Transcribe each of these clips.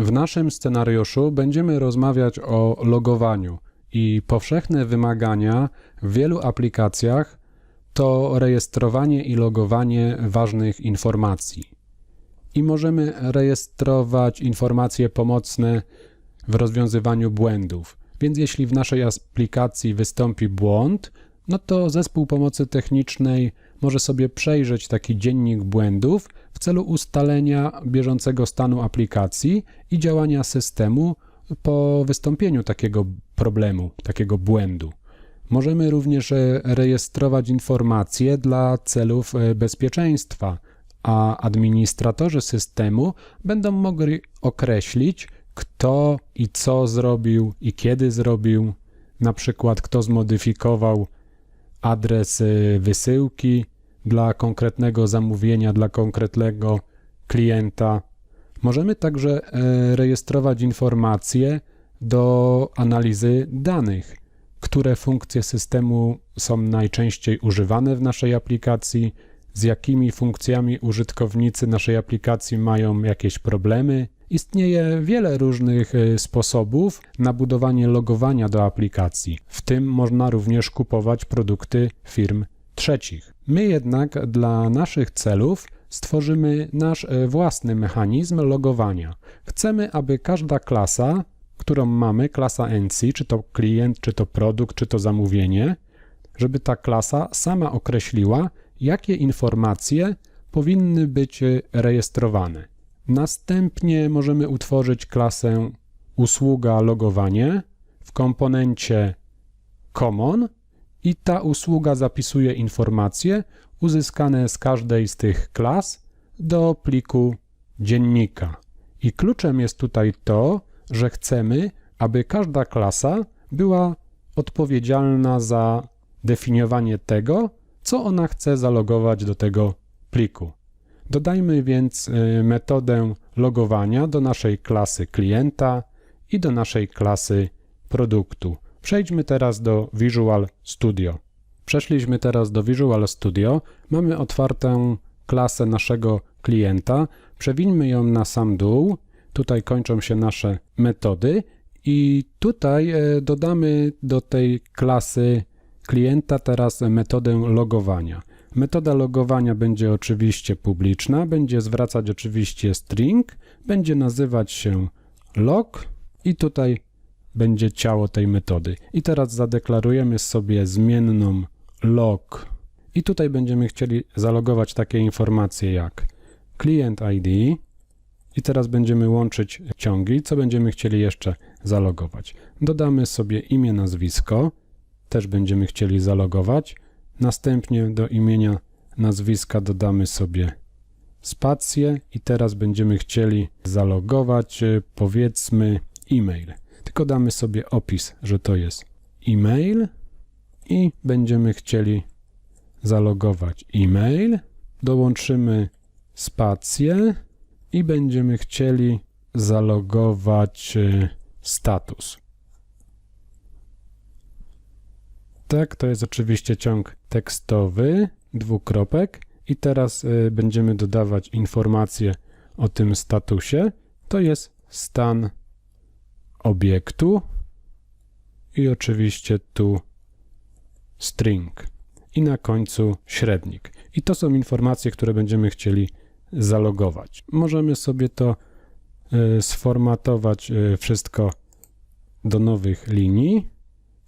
W naszym scenariuszu będziemy rozmawiać o logowaniu i powszechne wymagania w wielu aplikacjach to rejestrowanie i logowanie ważnych informacji. I możemy rejestrować informacje pomocne w rozwiązywaniu błędów. Więc jeśli w naszej aplikacji wystąpi błąd, no to zespół pomocy technicznej może sobie przejrzeć taki dziennik błędów w celu ustalenia bieżącego stanu aplikacji i działania systemu po wystąpieniu takiego problemu, takiego błędu. Możemy również e, rejestrować informacje dla celów e, bezpieczeństwa, a administratorzy systemu będą mogli określić, kto i co zrobił i kiedy zrobił, na przykład kto zmodyfikował adres y, wysyłki dla konkretnego zamówienia, dla konkretnego klienta. Możemy także e, rejestrować informacje do analizy danych, które funkcje systemu są najczęściej używane w naszej aplikacji, z jakimi funkcjami użytkownicy naszej aplikacji mają jakieś problemy. Istnieje wiele różnych e, sposobów na budowanie logowania do aplikacji. W tym można również kupować produkty firm trzecich. My jednak dla naszych celów stworzymy nasz e, własny mechanizm logowania. Chcemy, aby każda klasa, którą mamy, klasa NC, czy to klient, czy to produkt, czy to zamówienie, żeby ta klasa sama określiła, jakie informacje powinny być rejestrowane. Następnie możemy utworzyć klasę usługa logowanie w komponencie common i ta usługa zapisuje informacje uzyskane z każdej z tych klas do pliku dziennika. I kluczem jest tutaj to, że chcemy, aby każda klasa była odpowiedzialna za definiowanie tego, co ona chce zalogować do tego pliku. Dodajmy więc y, metodę logowania do naszej klasy klienta i do naszej klasy produktu. Przejdźmy teraz do Visual Studio. Przeszliśmy teraz do Visual Studio. Mamy otwartą klasę naszego klienta. Przewińmy ją na sam dół. Tutaj kończą się nasze metody i tutaj e, dodamy do tej klasy klienta teraz metodę logowania. Metoda logowania będzie oczywiście publiczna, będzie zwracać oczywiście string, będzie nazywać się log i tutaj będzie ciało tej metody. I teraz zadeklarujemy sobie zmienną log i tutaj będziemy chcieli zalogować takie informacje jak client ID i teraz będziemy łączyć ciągi, co będziemy chcieli jeszcze zalogować. Dodamy sobie imię, nazwisko, też będziemy chcieli zalogować. Następnie do imienia nazwiska dodamy sobie spację i teraz będziemy chcieli zalogować e, powiedzmy e-mail. Tylko damy sobie opis, że to jest e-mail i będziemy chcieli zalogować e-mail. Dołączymy spację i będziemy chcieli zalogować e, status. Tak, to jest oczywiście ciąg tekstowy, dwukropek i teraz y, będziemy dodawać informacje o tym statusie. To jest stan obiektu i oczywiście tu string i na końcu średnik. I to są informacje, które będziemy chcieli zalogować. Możemy sobie to y, sformatować y, wszystko do nowych linii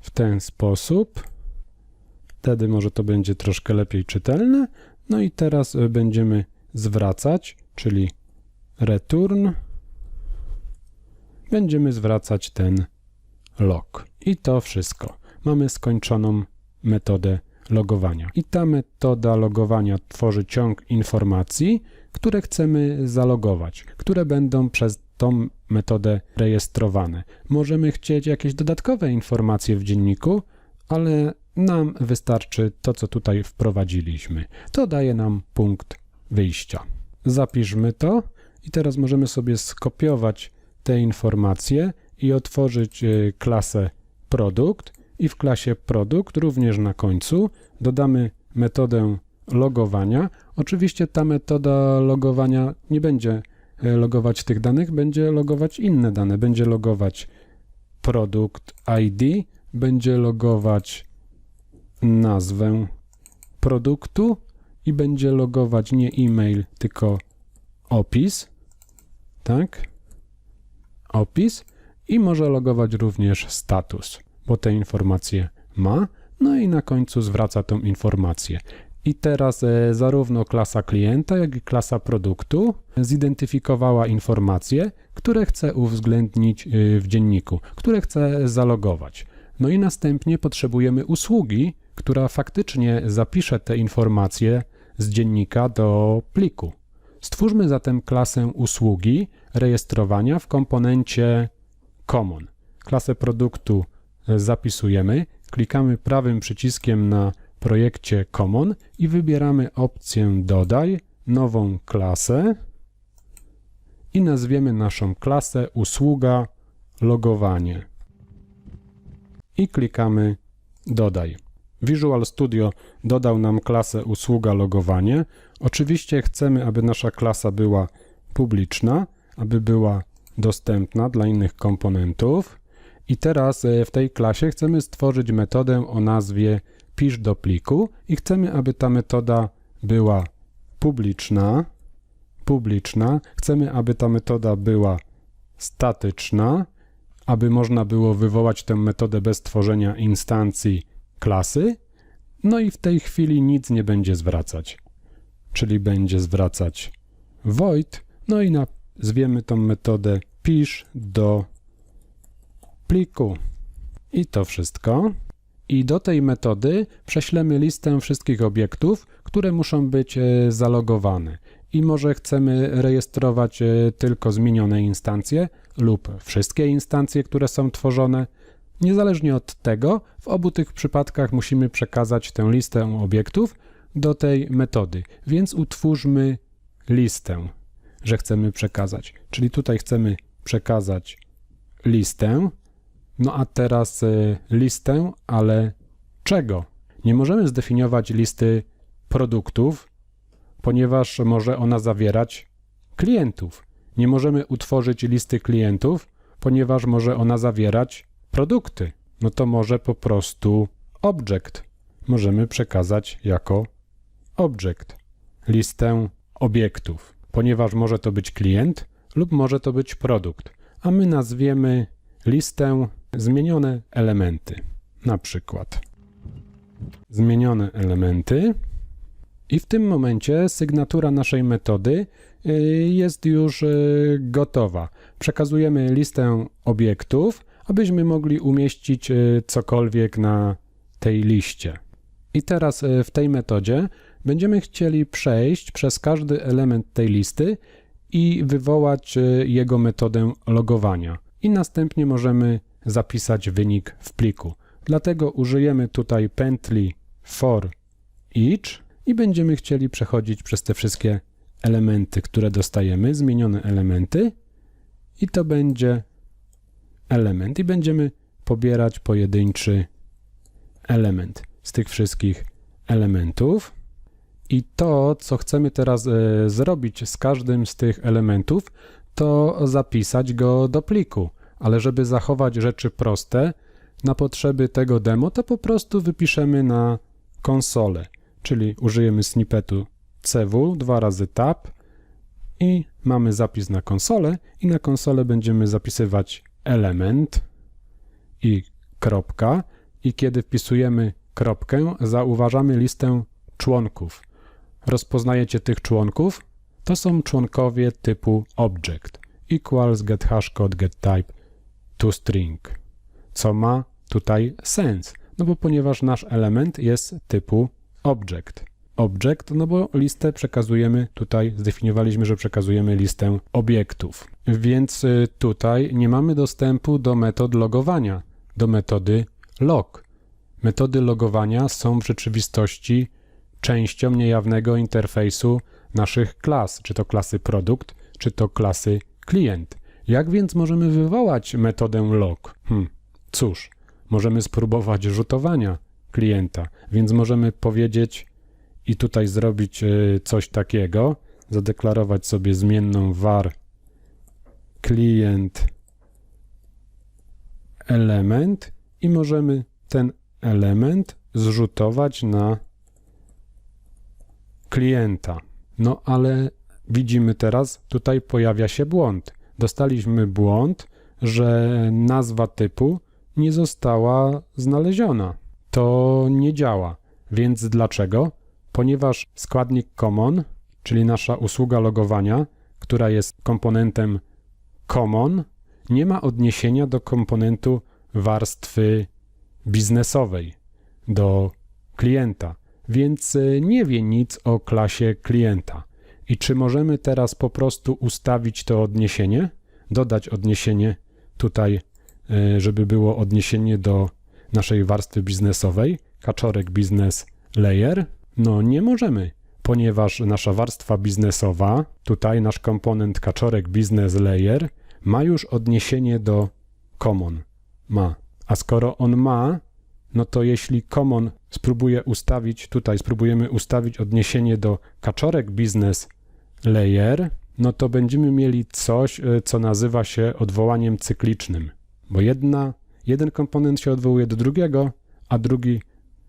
w ten sposób. Wtedy może to będzie troszkę lepiej czytelne. No i teraz e, będziemy zwracać, czyli return. Będziemy zwracać ten log. I to wszystko. Mamy skończoną metodę logowania. I ta metoda logowania tworzy ciąg informacji, które chcemy zalogować, które będą przez tą metodę rejestrowane. Możemy chcieć jakieś dodatkowe informacje w dzienniku, ale nam wystarczy to, co tutaj wprowadziliśmy. To daje nam punkt wyjścia. Zapiszmy to i teraz możemy sobie skopiować te informacje i otworzyć e, klasę produkt i w klasie produkt również na końcu dodamy metodę logowania. Oczywiście ta metoda logowania nie będzie e, logować tych danych, będzie logować inne dane. Będzie logować produkt ID, będzie logować nazwę produktu i będzie logować nie e-mail, tylko opis, tak? Opis i może logować również status, bo te informacje ma, no i na końcu zwraca tą informację. I teraz e, zarówno klasa klienta, jak i klasa produktu zidentyfikowała informacje, które chce uwzględnić e, w dzienniku, które chce zalogować. No i następnie potrzebujemy usługi, która faktycznie zapisze te informacje z dziennika do pliku. Stwórzmy zatem klasę usługi rejestrowania w komponencie Common. Klasę produktu e, zapisujemy, klikamy prawym przyciskiem na projekcie Common i wybieramy opcję Dodaj, nową klasę i nazwiemy naszą klasę usługa logowanie. I klikamy Dodaj. Visual Studio dodał nam klasę usługa logowanie. Oczywiście chcemy, aby nasza klasa była publiczna, aby była dostępna dla innych komponentów. I teraz e, w tej klasie chcemy stworzyć metodę o nazwie pisz do pliku i chcemy, aby ta metoda była publiczna, publiczna. Chcemy, aby ta metoda była statyczna, aby można było wywołać tę metodę bez tworzenia instancji klasy. No i w tej chwili nic nie będzie zwracać, czyli będzie zwracać void, no i nazwiemy tą metodę pisz do pliku. I to wszystko. I do tej metody prześlemy listę wszystkich obiektów, które muszą być e, zalogowane. I może chcemy rejestrować e, tylko zmienione instancje lub wszystkie instancje, które są tworzone. Niezależnie od tego, w obu tych przypadkach musimy przekazać tę listę obiektów do tej metody. Więc utwórzmy listę, że chcemy przekazać. Czyli tutaj chcemy przekazać listę. No a teraz y, listę, ale czego? Nie możemy zdefiniować listy produktów, ponieważ może ona zawierać klientów. Nie możemy utworzyć listy klientów, ponieważ może ona zawierać produkty. No to może po prostu object możemy przekazać jako object listę obiektów, ponieważ może to być klient lub może to być produkt, a my nazwiemy listę zmienione elementy. Na przykład zmienione elementy i w tym momencie sygnatura naszej metody y, jest już y, gotowa. Przekazujemy listę obiektów, abyśmy mogli umieścić y, cokolwiek na tej liście. I teraz w tej metodzie będziemy chcieli przejść przez każdy element tej listy i wywołać jego metodę logowania. I następnie możemy zapisać wynik w pliku. Dlatego użyjemy tutaj pętli for each i będziemy chcieli przechodzić przez te wszystkie elementy, które dostajemy, zmienione elementy i to będzie element i będziemy pobierać pojedynczy element z tych wszystkich elementów. I to, co chcemy teraz e, zrobić z każdym z tych elementów, to zapisać go do pliku. Ale żeby zachować rzeczy proste, na potrzeby tego demo, to po prostu wypiszemy na konsolę, czyli użyjemy snippetu cw, dwa razy tab i mamy zapis na konsolę i na konsolę będziemy zapisywać element i kropka i kiedy wpisujemy kropkę, zauważamy listę członków. Rozpoznajecie tych członków? To są członkowie typu object equals get hashcode get type to string, co ma tutaj sens, no bo ponieważ nasz element jest typu object. Object, no bo listę przekazujemy, tutaj zdefiniowaliśmy, że przekazujemy listę obiektów. Więc y, tutaj nie mamy dostępu do metod logowania, do metody log. Metody logowania są w rzeczywistości częścią niejawnego interfejsu naszych klas, czy to klasy produkt, czy to klasy klient. Jak więc możemy wywołać metodę log? Hm, cóż, możemy spróbować rzutowania klienta, więc możemy powiedzieć i tutaj zrobić e, coś takiego, zadeklarować sobie zmienną var klient element i możemy ten element zrzutować na klienta. No ale widzimy teraz, tutaj pojawia się błąd. Dostaliśmy błąd, że nazwa typu nie została znaleziona. To nie działa. Więc dlaczego? Ponieważ składnik common, czyli nasza usługa logowania, która jest komponentem common, nie ma odniesienia do komponentu warstwy biznesowej, do klienta, więc y, nie wie nic o klasie klienta. I czy możemy teraz po prostu ustawić to odniesienie, dodać odniesienie tutaj, y, żeby było odniesienie do naszej warstwy biznesowej, kaczorek biznes layer? No nie możemy, ponieważ nasza warstwa biznesowa, tutaj nasz komponent kaczorek business layer ma już odniesienie do common. Ma. A skoro on ma, no to jeśli common spróbuje ustawić, tutaj spróbujemy ustawić odniesienie do kaczorek business layer, no to będziemy mieli coś, y, co nazywa się odwołaniem cyklicznym, bo jedna, jeden komponent się odwołuje do drugiego, a drugi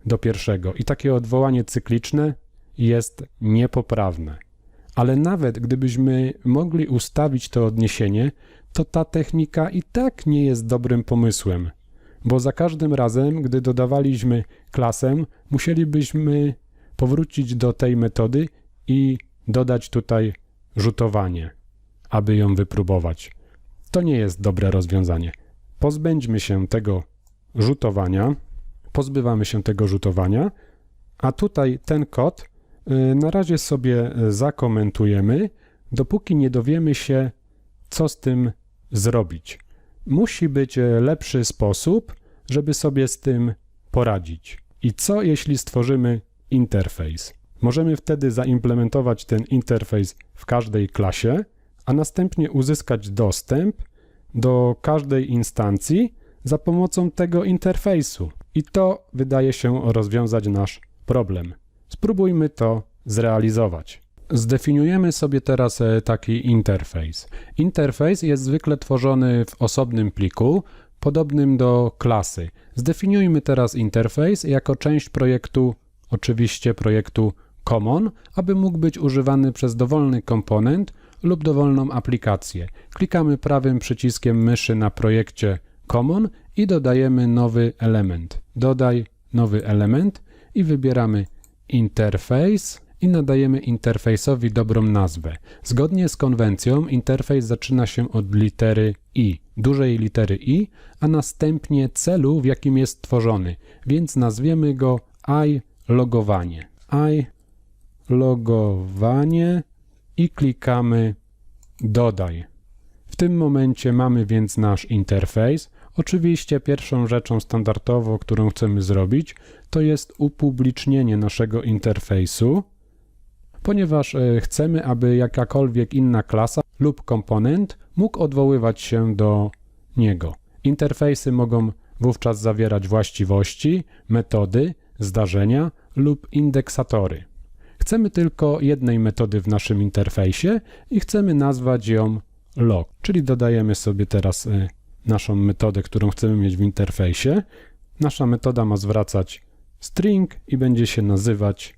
do pierwszego. I takie odwołanie cykliczne jest niepoprawne. Ale nawet gdybyśmy mogli ustawić to odniesienie, to ta technika i tak nie jest dobrym pomysłem, bo za każdym razem, gdy dodawaliśmy klasę, musielibyśmy powrócić do tej metody i dodać tutaj rzutowanie, aby ją wypróbować. To nie jest dobre rozwiązanie. Pozbędźmy się tego rzutowania, pozbywamy się tego rzutowania, a tutaj ten kod y, na razie sobie zakomentujemy, dopóki nie dowiemy się, co z tym zrobić. Musi być e, lepszy sposób, żeby sobie z tym poradzić. I co jeśli stworzymy interfejs? Możemy wtedy zaimplementować ten interfejs w każdej klasie, a następnie uzyskać dostęp do każdej instancji za pomocą tego interfejsu. I to wydaje się rozwiązać nasz problem. Spróbujmy to zrealizować. Zdefiniujemy sobie teraz e, taki interfejs. Interfejs jest zwykle tworzony w osobnym pliku, podobnym do klasy. Zdefiniujmy teraz interfejs jako część projektu, oczywiście projektu Common, aby mógł być używany przez dowolny komponent lub dowolną aplikację. Klikamy prawym przyciskiem myszy na projekcie Common i dodajemy nowy element. Dodaj nowy element i wybieramy interfejs i nadajemy interfejsowi dobrą nazwę. Zgodnie z konwencją interfejs zaczyna się od litery i, dużej litery i, a następnie celu, w jakim jest tworzony, więc nazwiemy go i logowanie. i logowanie i klikamy dodaj. W tym momencie mamy więc nasz interfejs. Oczywiście pierwszą rzeczą standardowo, którą chcemy zrobić, to jest upublicznienie naszego interfejsu ponieważ e, chcemy, aby jakakolwiek inna klasa lub komponent mógł odwoływać się do niego. Interfejsy mogą wówczas zawierać właściwości, metody, zdarzenia lub indeksatory. Chcemy tylko jednej metody w naszym interfejsie i chcemy nazwać ją log, czyli dodajemy sobie teraz e, naszą metodę, którą chcemy mieć w interfejsie. Nasza metoda ma zwracać string i będzie się nazywać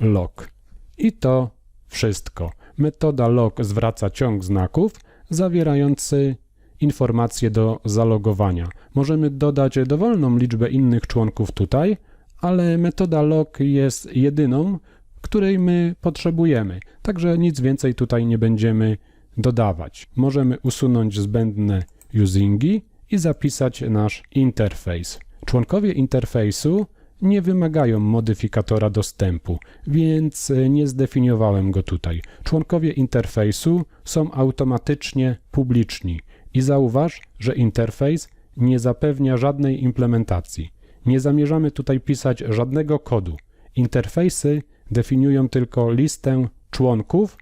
log. I to wszystko. Metoda log zwraca ciąg znaków zawierający informacje do zalogowania. Możemy dodać dowolną liczbę innych członków tutaj, ale metoda log jest jedyną, której my potrzebujemy. Także nic więcej tutaj nie będziemy dodawać. Możemy usunąć zbędne usingi i zapisać nasz interfejs. Członkowie interfejsu nie wymagają modyfikatora dostępu, więc e, nie zdefiniowałem go tutaj. Członkowie interfejsu są automatycznie publiczni i zauważ, że interfejs nie zapewnia żadnej implementacji. Nie zamierzamy tutaj pisać żadnego kodu. Interfejsy definiują tylko listę członków,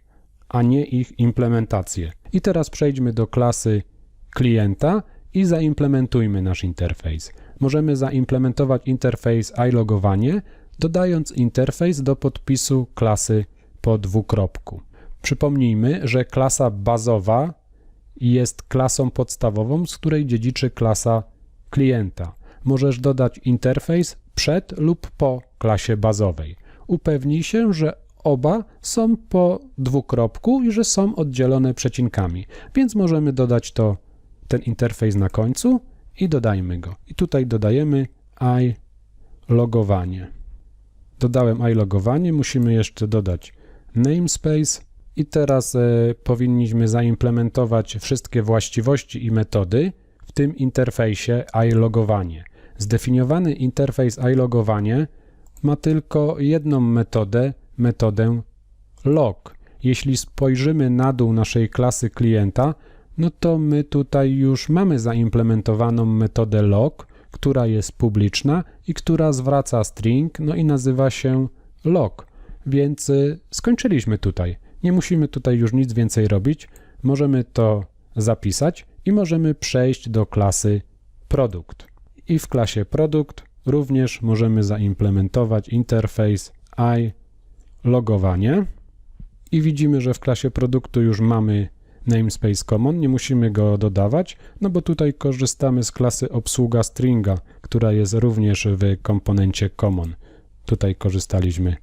a nie ich implementację. I teraz przejdźmy do klasy klienta i zaimplementujmy nasz interfejs możemy zaimplementować interfejs iLogowanie, dodając interfejs do podpisu klasy po dwukropku. Przypomnijmy, że klasa bazowa jest klasą podstawową, z której dziedziczy klasa klienta. Możesz dodać interfejs przed lub po klasie bazowej. Upewnij się, że oba są po dwukropku i że są oddzielone przecinkami, więc możemy dodać to, ten interfejs na końcu i dodajmy go. I tutaj dodajemy i logowanie. Dodałem i logowanie, musimy jeszcze dodać namespace i teraz e, powinniśmy zaimplementować wszystkie właściwości i metody w tym interfejsie iLogowanie. Zdefiniowany interfejs iLogowanie ma tylko jedną metodę, metodę log. Jeśli spojrzymy na dół naszej klasy klienta, no to my tutaj już mamy zaimplementowaną metodę log, która jest publiczna i która zwraca string, no i nazywa się log. Więc y, skończyliśmy tutaj. Nie musimy tutaj już nic więcej robić. Możemy to zapisać i możemy przejść do klasy produkt. I w klasie produkt również możemy zaimplementować interfejs i logowanie. I widzimy, że w klasie produktu już mamy namespace common, nie musimy go dodawać, no bo tutaj korzystamy z klasy obsługa stringa, która jest również w komponencie common. Tutaj korzystaliśmy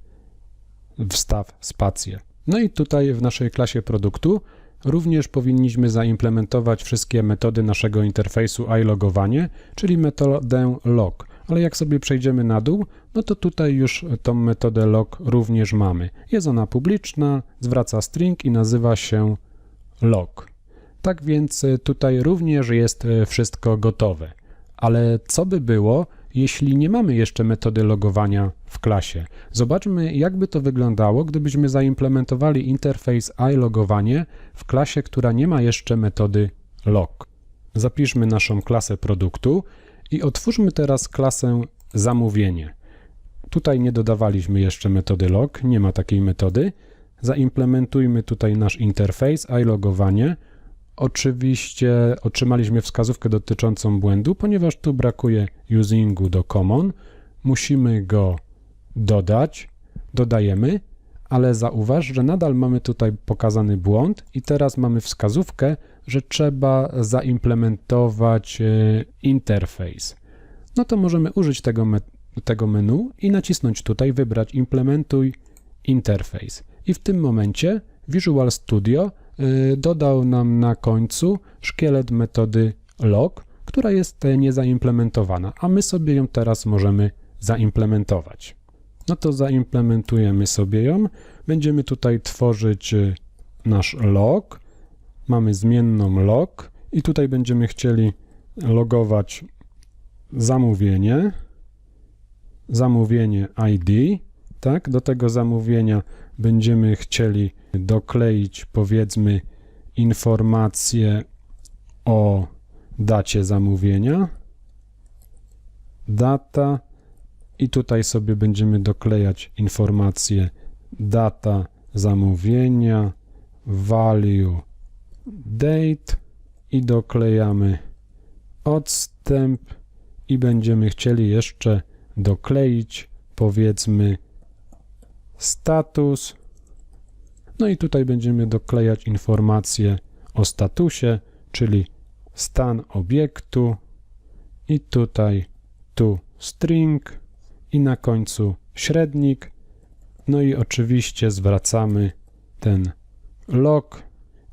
wstaw spację. No i tutaj w naszej klasie produktu również powinniśmy zaimplementować wszystkie metody naszego interfejsu iLogowanie, czyli metodę log. Ale jak sobie przejdziemy na dół, no to tutaj już tą metodę log również mamy. Jest ona publiczna, zwraca string i nazywa się log. Tak więc y, tutaj również jest y, wszystko gotowe. Ale co by było, jeśli nie mamy jeszcze metody logowania w klasie? Zobaczmy, jakby to wyglądało, gdybyśmy zaimplementowali interfejs iLogowanie w klasie, która nie ma jeszcze metody log. Zapiszmy naszą klasę produktu i otwórzmy teraz klasę zamówienie. Tutaj nie dodawaliśmy jeszcze metody log, nie ma takiej metody. Zaimplementujmy tutaj nasz interfejs iLogowanie. Oczywiście otrzymaliśmy wskazówkę dotyczącą błędu, ponieważ tu brakuje usingu do common. Musimy go dodać. Dodajemy, ale zauważ, że nadal mamy tutaj pokazany błąd i teraz mamy wskazówkę, że trzeba zaimplementować e, interfejs. No to możemy użyć tego, tego menu i nacisnąć tutaj, wybrać implementuj interfejs. I w tym momencie Visual Studio y, dodał nam na końcu szkielet metody log, która jest niezaimplementowana, a my sobie ją teraz możemy zaimplementować. No to zaimplementujemy sobie ją. Będziemy tutaj tworzyć nasz log. Mamy zmienną log i tutaj będziemy chcieli logować zamówienie, zamówienie ID, tak? Do tego zamówienia będziemy chcieli dokleić powiedzmy informację o dacie zamówienia, data. I tutaj sobie będziemy doklejać informację data zamówienia, value, date i doklejamy odstęp i będziemy chcieli jeszcze dokleić powiedzmy status. No i tutaj będziemy doklejać informacje o statusie, czyli stan obiektu i tutaj tu string i na końcu średnik. No i oczywiście zwracamy ten log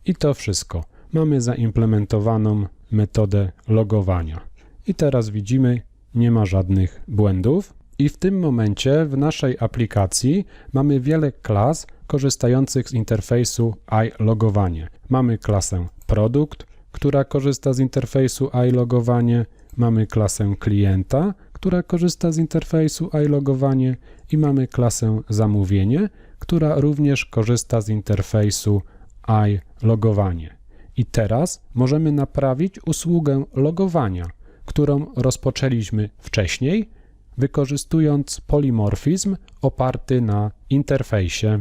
i to wszystko. Mamy zaimplementowaną metodę logowania. I teraz widzimy, nie ma żadnych błędów. I w tym momencie w naszej aplikacji mamy wiele klas korzystających z interfejsu iLogowanie. Mamy klasę produkt, która korzysta z interfejsu iLogowanie, mamy klasę klienta, która korzysta z interfejsu iLogowanie i mamy klasę zamówienie, która również korzysta z interfejsu iLogowanie. I teraz możemy naprawić usługę logowania, którą rozpoczęliśmy wcześniej, wykorzystując polimorfizm oparty na interfejsie.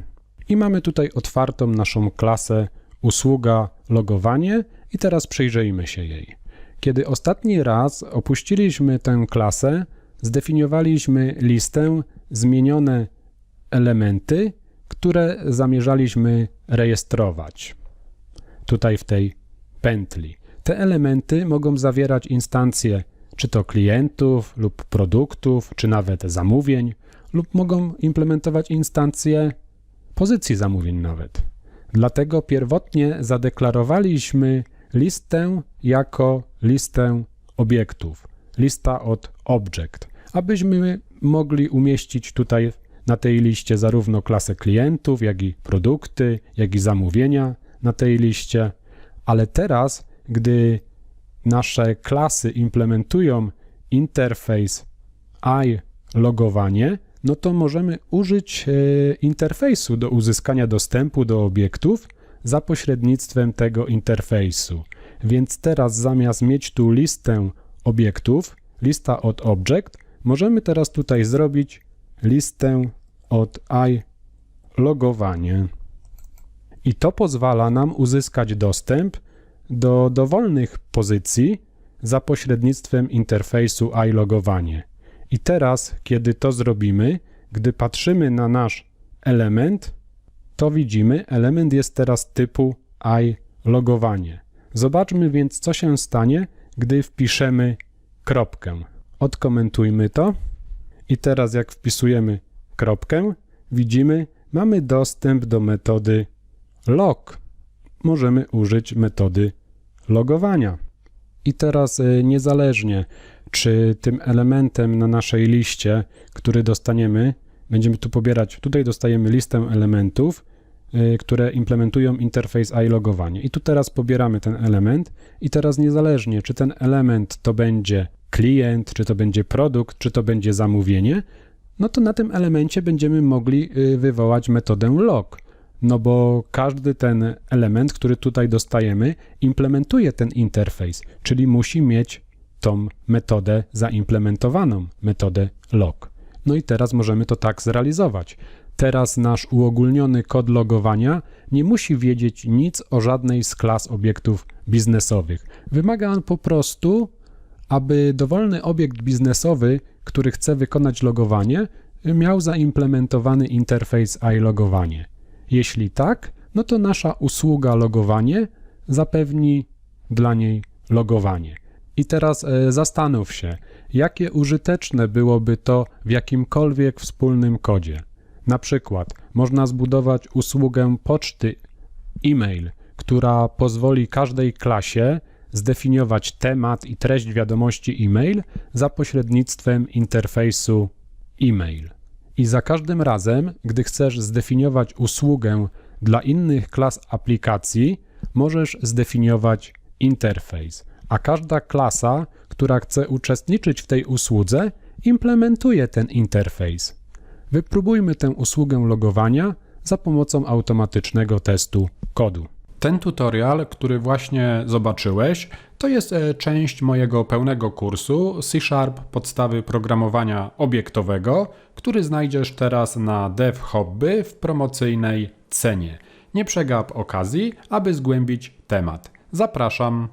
I mamy tutaj otwartą naszą klasę usługa logowanie i teraz przyjrzyjmy się jej. Kiedy ostatni raz opuściliśmy tę klasę, zdefiniowaliśmy listę zmienione elementy, które zamierzaliśmy rejestrować. Tutaj w tej pętli. Te elementy mogą zawierać instancje czy to klientów lub produktów, czy nawet zamówień, lub mogą implementować instancje pozycji zamówień nawet. Dlatego pierwotnie zadeklarowaliśmy listę jako listę obiektów, lista od object, abyśmy mogli umieścić tutaj na tej liście zarówno klasę klientów, jak i produkty, jak i zamówienia na tej liście. Ale teraz, gdy nasze klasy implementują interfejs i logowanie, no to możemy użyć e, interfejsu do uzyskania dostępu do obiektów za pośrednictwem tego interfejsu. Więc teraz zamiast mieć tu listę obiektów, lista od object, możemy teraz tutaj zrobić listę od i logowanie. I to pozwala nam uzyskać dostęp do dowolnych pozycji za pośrednictwem interfejsu iLogowanie. I teraz, kiedy to zrobimy, gdy patrzymy na nasz element, to widzimy, element jest teraz typu iLogowanie. Zobaczmy więc, co się stanie, gdy wpiszemy kropkę. Odkomentujmy to. I teraz, jak wpisujemy kropkę, widzimy, mamy dostęp do metody log. Możemy użyć metody logowania. I teraz y, niezależnie, czy tym elementem na naszej liście, który dostaniemy, będziemy tu pobierać, tutaj dostajemy listę elementów, y, które implementują interfejs iLogowanie. I tu teraz pobieramy ten element i teraz niezależnie, czy ten element to będzie klient, czy to będzie produkt, czy to będzie zamówienie, no to na tym elemencie będziemy mogli y, wywołać metodę log. No bo każdy ten element, który tutaj dostajemy, implementuje ten interfejs, czyli musi mieć tą metodę zaimplementowaną, metodę log. No i teraz możemy to tak zrealizować. Teraz nasz uogólniony kod logowania nie musi wiedzieć nic o żadnej z klas obiektów biznesowych. Wymaga on po prostu, aby dowolny obiekt biznesowy, który chce wykonać logowanie, miał zaimplementowany interfejs iLogowanie. Jeśli tak, no to nasza usługa logowanie zapewni dla niej logowanie. I teraz e, zastanów się, jakie użyteczne byłoby to w jakimkolwiek wspólnym kodzie. Na przykład można zbudować usługę poczty e-mail, która pozwoli każdej klasie zdefiniować temat i treść wiadomości e-mail za pośrednictwem interfejsu e-mail. I za każdym razem, gdy chcesz zdefiniować usługę dla innych klas aplikacji, możesz zdefiniować interfejs, a każda klasa, która chce uczestniczyć w tej usłudze, implementuje ten interfejs. Wypróbujmy tę usługę logowania za pomocą automatycznego testu kodu. Ten tutorial, który właśnie zobaczyłeś, to jest e, część mojego pełnego kursu C Sharp podstawy programowania obiektowego, który znajdziesz teraz na Dev Hobby w promocyjnej cenie. Nie przegap okazji, aby zgłębić temat. Zapraszam.